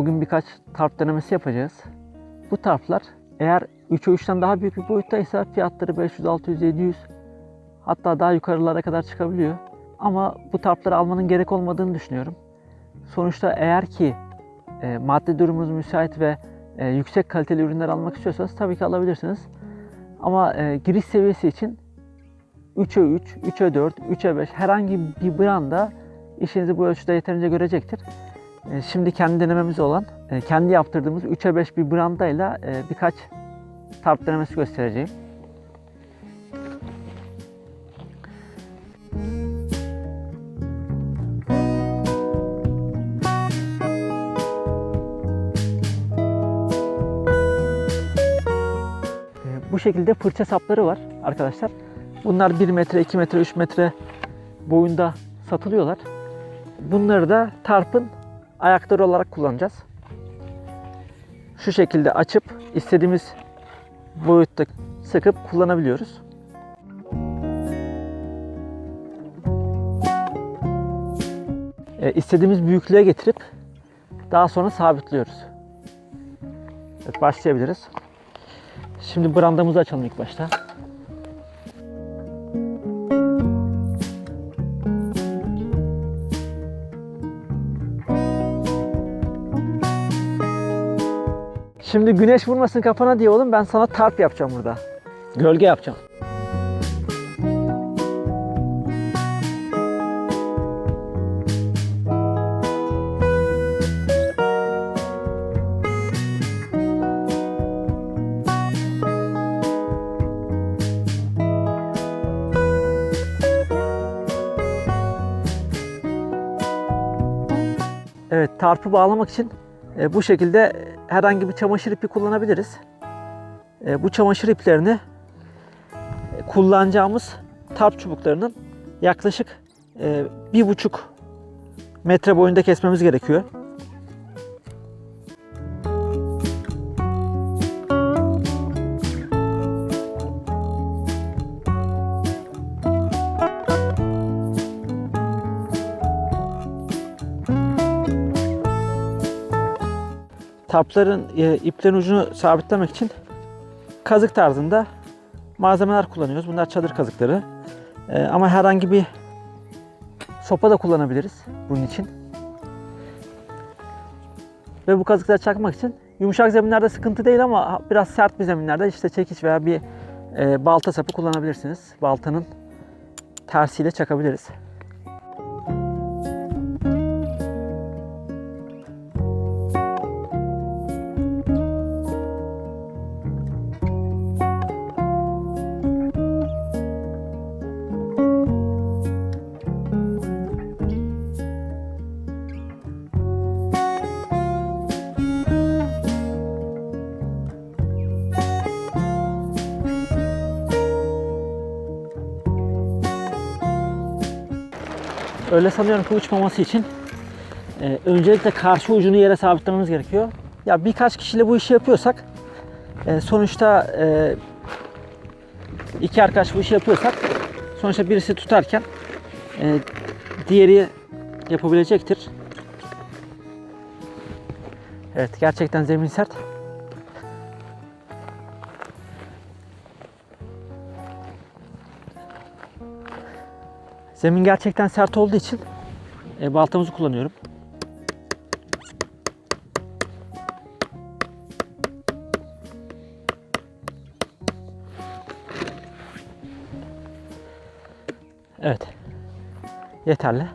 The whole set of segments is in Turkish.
Bugün birkaç tarp denemesi yapacağız. Bu tarplar eğer 3'e 3'ten daha büyük bir boyuttaysa fiyatları 500, 600, 700 hatta daha yukarılara kadar çıkabiliyor. Ama bu tarpları almanın gerek olmadığını düşünüyorum. Sonuçta eğer ki e, maddi durumunuz müsait ve e, yüksek kaliteli ürünler almak istiyorsanız tabii ki alabilirsiniz. Ama e, giriş seviyesi için 3'e 3, 3'e 4, 3'e 5 herhangi bir branda işinizi bu ölçüde yeterince görecektir. E, Şimdi kendi denememiz olan, e, kendi yaptırdığımız 3'e 5 bir brandayla e, birkaç tarp denemesi göstereceğim. Bu şekilde fırça sapları var arkadaşlar. Bunlar 1 metre, 2 metre, 3 metre boyunda satılıyorlar. Bunları da tarpın ayakları olarak kullanacağız. Şu şekilde açıp istediğimiz boyutta sıkıp kullanabiliyoruz. E, istediğimiz büyüklüğe getirip daha sonra sabitliyoruz. Evet, başlayabiliriz. Şimdi brandamızı açalım ilk başta. Şimdi güneş vurmasın kafana diye oğlum ben sana tarp yapacağım burada. Gölge yapacağım. Evet, tarpı bağlamak için e, bu şekilde herhangi bir çamaşır ipi kullanabiliriz. E, bu çamaşır iplerini e, kullanacağımız tarp çubuklarının yaklaşık e, bir buçuk metre boyunda kesmemiz gerekiyor. Tarpların e, iplerin ucunu sabitlemek için kazık tarzında malzemeler kullanıyoruz. Bunlar çadır kazıkları. E, ama herhangi bir sopa da kullanabiliriz bunun için. Ve bu kazıkları çakmak için yumuşak zeminlerde sıkıntı değil ama biraz sert bir zeminlerde işte çekiç veya bir e, balta sapı kullanabilirsiniz. Baltanın tersiyle çakabiliriz. Öyle sanıyorum ki uçmaması için e, öncelikle karşı ucunu yere sabitlememiz gerekiyor. Ya birkaç kişiyle bu işi yapıyorsak e, sonuçta e, iki arkadaş bu işi yapıyorsak sonuçta birisi tutarken e, diğeri yapabilecektir. Evet gerçekten zemin sert. Zemin gerçekten sert olduğu için e, baltamızı kullanıyorum. Evet. Yeterli.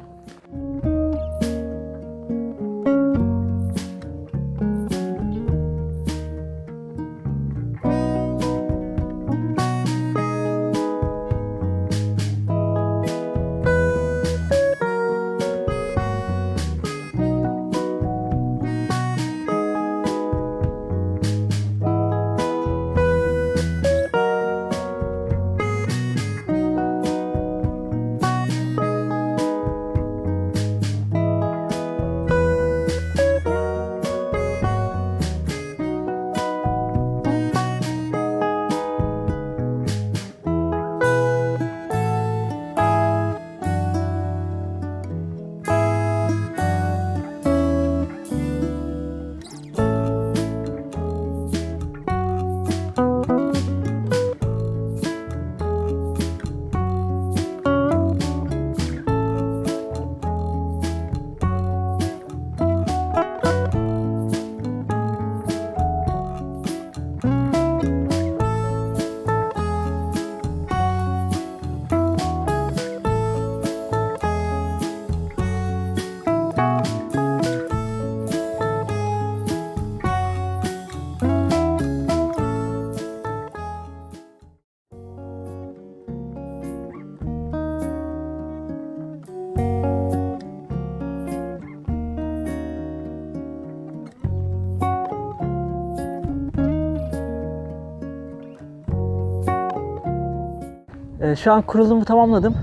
Ee, şu an kurulumu tamamladım.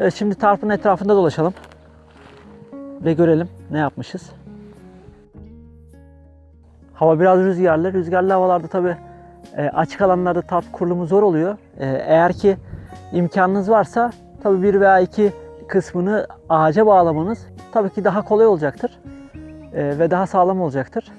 Evet, şimdi tarpın etrafında dolaşalım. Ve görelim ne yapmışız. Hava biraz rüzgarlı. Rüzgarlı havalarda tabi açık alanlarda tarp kurulumu zor oluyor. E, eğer ki imkanınız varsa tabi bir veya iki kısmını ağaca bağlamanız tabii ki daha kolay olacaktır. E, ve daha sağlam olacaktır.